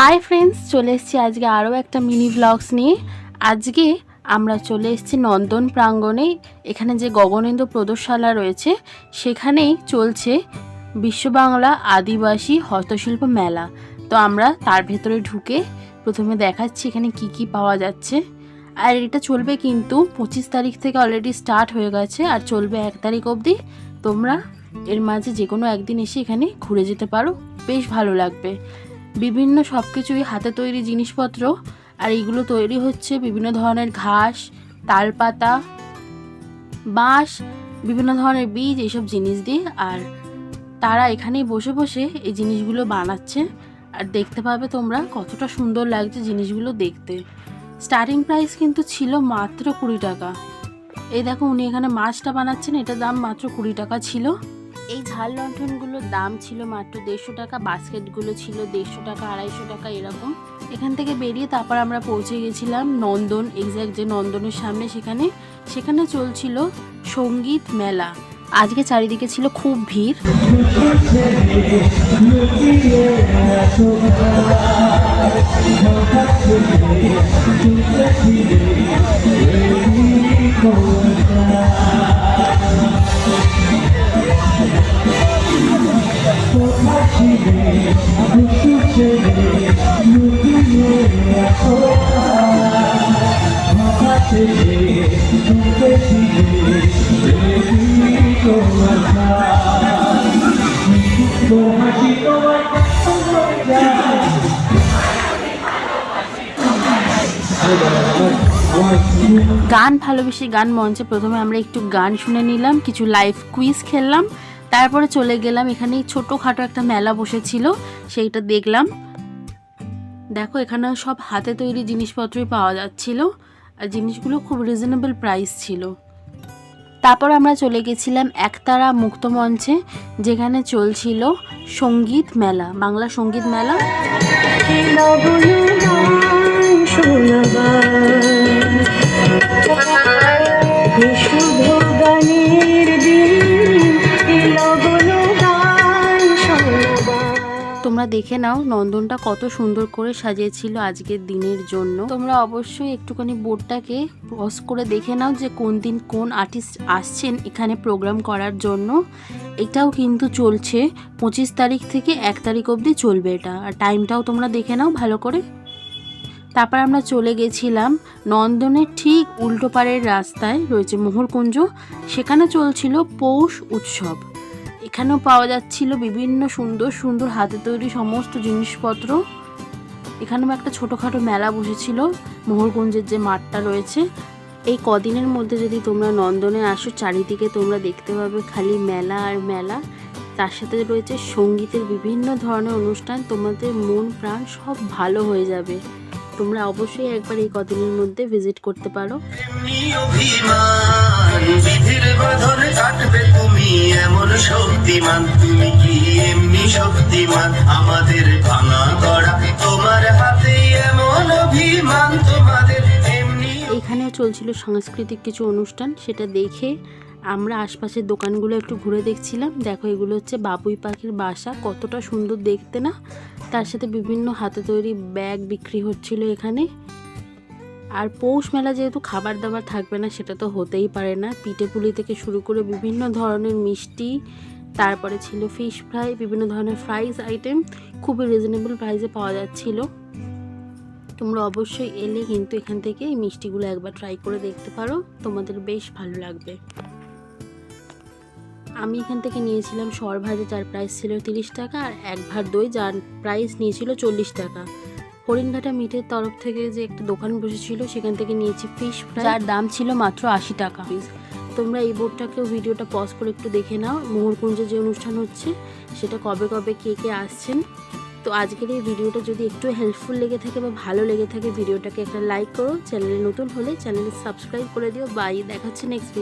Hi friends চলে এসেছি আজকে আরও একটা মিনি ব্লগস নিয়ে। আজকে আমরা চলে এসেছি নন্দন প্রাঙ্গণে। এখানে যে গগনেন্দ্র প্রদর্শালা রয়েছে, সেখানেই চলছে বিশ্ববাংলা আদিবাসী হস্তশিল্প মেলা। তো আমরা তার ভেতরে ঢুকে প্রথমে দেখাচ্ছি এখানে কি কি পাওয়া যাচ্ছে। আর এটা চলবে কিন্তু পঁচিশ তারিখ থেকে অলরেডি স্টার্ট হয়ে গেছে, আর চলবে এক তারিখ অবধি। তোমরা এর মাঝে যে কোনো একদিন এসে এখানে ঘুরে যেতে পারো। বেশ ভালো লাগবে। বিভিন্ন সব কিছুই হাতে তৈরি জিনিসপত্র, আর এইগুলো তৈরি হচ্ছে বিভিন্ন ধরনের ঘাস, তালপাতা, বাঁশ, বিভিন্ন ধরনের বীজ এইসব জিনিস দিয়ে, আর তারা এখানেই বসে বসে এই জিনিসগুলো বানাচ্ছে। আর দেখতে পাবে তোমরা কতটা সুন্দর লাগছে জিনিসগুলো দেখতে। স্টার্টিং প্রাইস কিন্তু ছিল মাত্র কুড়ি টাকা। এই দেখো উনি এখানে মাছটা বানাচ্ছেন, এটার দাম মাত্র কুড়ি টাকা ছিল। এই ঝাল লণ্ঠনগুলোর দাম ছিল মাত্র দেড়শো টাকা, বাস্কেটগুলো ছিল দেড়শো টাকা, আড়াইশো টাকা, এরকম। এখান থেকে বেরিয়ে তারপর আমরা পৌঁছে গেছিলাম নন্দন এক্স্যাক্ট যে নন্দনের সামনে সেখানে। সেখানে চলছিল সংগীত মেলা। আজকে চারিদিকে ছিল খুব ভিড়। গান ভালোবেসে গান মঞ্চে প্রথমে আমরা একটু গান শুনে নিলাম, কিছু লাইভ কুইজ খেললাম, তারপরে চলে গেলাম এখানে ছোটোখাটো একটা মেলা বসেছিল, সেইটা দেখলাম। দেখো, এখানে সব হাতে তৈরি জিনিসপত্রই পাওয়া যাচ্ছিল, আর জিনিসগুলো খুব রিজনেবল প্রাইস ছিল। তারপর আমরা চলে গেছিলাম একতারা মুক্ত মঞ্চে, যেখানে চলছিল সংগীত মেলা, বাংলা সংগীত মেলা। দেখে নাও নন্দনটা কত সুন্দর করে সাজিয়েছিল আজকের দিনের জন্য। তোমরা অবশ্যই একটুখানি বোর্ডটাকে পজ করে দেখে নাও যে কোন দিন কোন আর্টিস্ট আসছেন এখানে প্রোগ্রাম করার জন্য। এটাও কিন্তু চলছে, পঁচিশ তারিখ থেকে এক তারিখ অবধি চলবে এটা। আর টাইমটাও তোমরা দেখে নাও ভালো করে। তারপর আমরা চলে গেছিলাম নন্দনের ঠিক উল্টো পাড়ের রাস্তায়, রয়েছে মোহরকুঞ্জ। সেখানে চলছিল পৌষ উৎসব। এখানেও পাওয়া যাচ্ছিল বিভিন্ন সুন্দর সুন্দর হাতে তৈরি সমস্ত জিনিসপত্র। এখানেও একটা ছোটোখাটো মেলা বসেছিল, মোহরগঞ্জের যে মাঠটা রয়েছে। এই কদিনের মধ্যে যদি তোমরা নন্দনে আসো, চারিদিকে তোমরা দেখতে পাবে খালি মেলা আর মেলা। তার সাথে রয়েছে সঙ্গীতের বিভিন্ন ধরনের অনুষ্ঠান, তোমাদের মন প্রাণ সব ভালো হয়ে যাবে। তোমরা অবশ্যই একবার এই কদিনের মধ্যে ভিজিট করতে পারো। তুমি এমন শক্তিমান। তুমি কি এমনি শক্তিমান? আমাদের ভাঙা গড়া তোমার হাতে এমন অভিমান তোমাদের এমনি এখানেও চলছিল সাংস্কৃতিক কিছু অনুষ্ঠান সেটা দেখে আমরা আশপাশের দোকানগুলো একটু ঘুরে দেখছিলাম। দেখো, এগুলো হচ্ছে বাবুই পাখির বাসা। কতটা সুন্দর দেখতে না? তার সাথে বিভিন্ন হাতে তৈরি ব্যাগ বিক্রি হচ্ছিল এখানে। আর পৌষ মেলা যেহেতু খাবার দাবার থাকবে না, সেটা তো হতেই পারে না। পিঠে পুলি থেকে শুরু করে বিভিন্ন ধরনের মিষ্টি, তারপরে ছিল ফিশ ফ্রাই বিভিন্ন ধরনের ফ্রাইজ আইটেম খুবই রিজনেবল প্রাইসে পাওয়া যাচ্ছিল। তোমরা অবশ্যই এলে কিন্তু এখান থেকে এই মিষ্টিগুলো একবার ট্রাই করে দেখতে পারো। তোমাদের বেশ ভালো লাগবে। আমি এখান থেকে নিয়েছিলাম সর ভাজা, যার প্রাইস ছিল তিরিশ টাকা আর এক ভার দই, যার প্রাইস নিয়েছিল চল্লিশ টাকা। হরিণঘাটা মিটের তরফ থেকে যে একটা দোকান বসেছিল, সেখান থেকে নিয়েছি ফিশ ফ্রাই যার দাম ছিল মাত্র আশি টাকা। তোমরা এই বোর্ডটাকেও ভিডিওটা পজ করে একটু দেখে নাও মোহরকুঞ্জে যে অনুষ্ঠান হচ্ছে, সেটা কবে কবে কে কে আসছেন। তো আজকের এই ভিডিওটা যদি একটু হেল্পফুল লেগে থাকে বা ভালো লেগে থাকে, ভিডিওটাকে একটা লাইক করো, চ্যানেলে নতুন হলে চ্যানেলে সাবস্ক্রাইব করে দিও। বাই দেখাচ্ছে নেক্সট